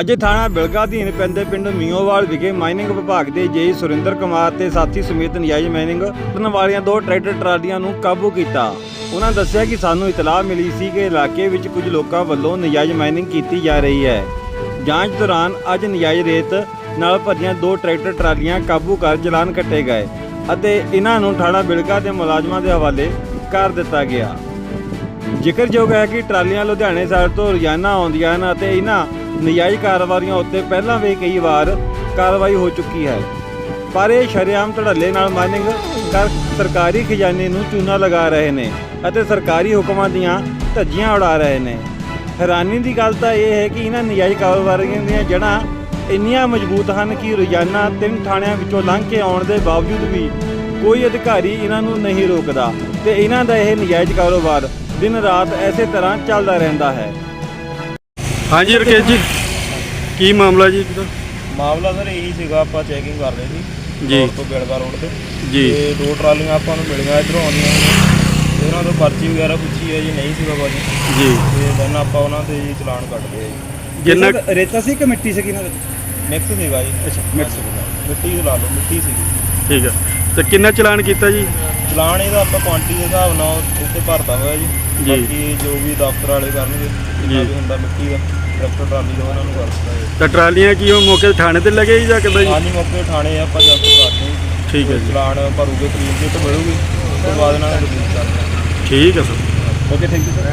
ਅੱਜ ਥਾਣਾ ਬਿਲਗਾ ਅਧੀਨ ਪੈਂਦੇ ਪਿੰਡ ਮੀਓਵਾਲ ਵਿਖੇ ਮਾਈਨਿੰਗ ਵਿਭਾਗ ਦੇ ਜੇਈ ਸੁਰਿੰਦਰ ਕੁਮਾਰ ਤੇ ਸਾਥੀ ਸਮੇਤ ਨਜਾਇਜ਼ ਮਾਈਨਿੰਗ ਕਰਨ ਵਾਲੀਆਂ ਦੋ ਟਰੈਕਟਰ ਟਰਾਲੀਆਂ ਨੂੰ ਕਾਬੂ ਕੀਤਾ। ਉਹਨਾਂ ਦੱਸਿਆ ਕਿ ਸਾਨੂੰ ਇਤਲਾਹ ਮਿਲੀ ਸੀ ਕਿ ਇਲਾਕੇ ਵਿੱਚ ਕੁਝ ਲੋਕਾਂ ਵੱਲੋਂ ਨਜਾਇਜ਼ ਮਾਈਨਿੰਗ ਕੀਤੀ ਜਾ ਰਹੀ ਹੈ। ਜਾਂਚ ਦੌਰਾਨ ਅੱਜ ਨਜਾਇਜ਼ ਰੇਤ ਨਾਲ ਭਰੀਆਂ ਦੋ ਟਰੈਕਟਰ ਟਰਾਲੀਆਂ ਕਾਬੂ ਕਰ ਚਲਾਨ ਕੱਟੇ ਗਏ ਅਤੇ ਇਹਨਾਂ ਨੂੰ ਥਾਣਾ ਬਿਲਗਾ ਦੇ ਮੁਲਾਜ਼ਮਾਂ ਦੇ ਹਵਾਲੇ ਕਰ ਦਿੱਤਾ ਗਿਆ। ਜ਼ਿਕਰਯੋਗ ਹੈ ਕਿ ਟਰਾਲੀਆਂ ਲੁਧਿਆਣੇ ਸਾਈਡ ਤੋਂ ਰੋਜ਼ਾਨਾ ਆਉਂਦੀਆਂ ਹਨ ਅਤੇ ਇਹਨਾਂ ਨਜਾਇਜ਼ ਕਾਰਵਾਈਆਂ ਉੱਤੇ ਪਹਿਲਾਂ ਵੀ ਕਈ ਵਾਰ ਕਾਰਵਾਈ ਹੋ ਚੁੱਕੀ ਹੈ। ਪਰ ਇਹ ਸ਼ਰੇਆਮ ਧੜੱਲੇ ਨਾਲ ਮਾਈਨਿੰਗ ਕਰ ਸਰਕਾਰੀ ਖਜ਼ਾਨੇ ਨੂੰ ਚੂਨਾ ਲਗਾ ਰਹੇ ਨੇ ਅਤੇ ਸਰਕਾਰੀ ਹੁਕਮਾਂ ਦੀਆਂ ਧੱਜੀਆਂ ਉਡਾ ਰਹੇ ਨੇ। ਹੈਰਾਨੀ ਦੀ ਗੱਲ ਤਾਂ ਇਹ ਹੈ ਕਿ ਇਹਨਾਂ ਨਜਾਇਜ਼ ਕਾਰੋਬਾਰੀਆਂ ਦੀਆਂ ਜੜ੍ਹਾਂ ਇੰਨੀਆਂ ਮਜ਼ਬੂਤ ਹਨ ਕਿ ਰੋਜ਼ਾਨਾ ਤਿੰਨ ਥਾਣਿਆਂ ਵਿੱਚੋਂ ਲੰਘ ਕੇ ਆਉਣ ਦੇ ਬਾਵਜੂਦ ਵੀ ਕੋਈ ਅਧਿਕਾਰੀ ਇਹਨਾਂ ਨੂੰ ਨਹੀਂ ਰੋਕਦਾ ਤੇ ਇਹਨਾਂ ਦਾ ਇਹ ਨਜਾਇਜ਼ ਕਾਰੋਬਾਰ ਦਿਨ ਰਾਤ ਐਸੇ ਤਰ੍ਹਾਂ ਚੱਲਦਾ ਰਹਿੰਦਾ ਹੈ। ਹਾਂਜੀ ਰਕੇਸ਼ ਜੀ ਕੀ ਮਾਮਲਾ ਜੀ? ਇਹਦਾ? ਮਾਮਲਾ ਸਰ ਇਹੀ ਸੀਗਾ ਆਪਾਂ ਚੈਕਿੰਗ ਕਰ ਰਹੇ ਸੀ। ਜੀ। ਤੋਂ ਬੇੜਗਾ ਰੋਡ ਤੇ। ਜੀ। ਤੇ ਦੋ ਟਰਾਲੀਆਂ ਆਪਾਂ ਨੂੰ ਮਿਲੀਆਂ ਇਧਰੋਂ ਆਉਂਦੀਆਂ ਤੇ ਉਹਨਾਂ ਤੋਂ ਪਰਚੀ ਵਗੈਰਾ ਪੁੱਛੀ ਹੈ ਜੀ ਨਹੀਂ ਸੀਗਾ ਭਾਜੀ। ਜੀ। ਤੇ ਦੈਨ ਆਪਾਂ ਉਹਨਾਂ ਤੇ ਜੀ ਚਲਾਨ ਕੱਟਦੇ ਆ ਜੀ। ਜਿੰਨਾ ਰੇਤਾ ਸੀ ਕਿ ਮਿੱਟੀ ਸੀ ਇਹਨਾਂ ਵਿੱਚ ਮਿਕਸ ਸੀਗਾ ਜੀ। ਅੱਛਾ ਮਿਕਸ ਮਿੱਟੀ ਲਾ ਲਓ ਮਿੱਟੀ ਸੀਗੀ। ਠੀਕ ਹੈ ਤੇ ਕਿੰਨਾ ਚਲਾਨ ਕੀਤਾ ਜੀ? ਚਲਾਨ ਇਹਦਾ ਆਪਾਂ ਕੁਆਂਟੀ ਦੇ ਹਿਸਾਬ ਨਾਲ ਉੱਤੇ ਭਰਦਾ ਹੋਇਆ ਜੀ। ਜੀ। ਬਾਕੀ ਜੋ ਵੀ ਦਫ਼ਤਰ ਵਾਲੇ ਕਰਨਗੇ ਜਿੰਨਾ ਜੀ। ਵੀ ਹੁੰਦਾ ਮਿੱਟੀ ਦਾ ਟਰੈਕਟਰ ਟਰਾਲੀ ਦਾ ਉਹਨਾਂ ਨੂੰ ਕਰ ਦਿੱਤਾ ਜੀ। ਤਾਂ ਟਰਾਲੀਆਂ ਕੀ ਉਹ ਮੌਕੇ ਤੇ ਥਾਣੇ ਤੇ ਲੱਗੇ ਜੀ ਜਾਂ ਕਿੱਦਾਂ ਜੀ ਹਾਂਜੀ ਮੌਕੇ ਠਾਣੇ ਆਪਾਂ ਜਦ ਤੱਕ ਕਰਦੇ ਹਾਂ ਠੀਕ ਹੈ ਜੀ। ਚਲਾਨ ਭਰੂਗੇ ਕਲੀਨ ਚਿੱਟ ਮਿਲੂਗੀ ਉਸ ਤੋਂ ਬਾਅਦ ਇਹਨਾਂ ਨੇ ਰਿਲੀਜ਼ ਕਰਨਾ ਠੀਕ ਹੈ sir. Okay thank you sir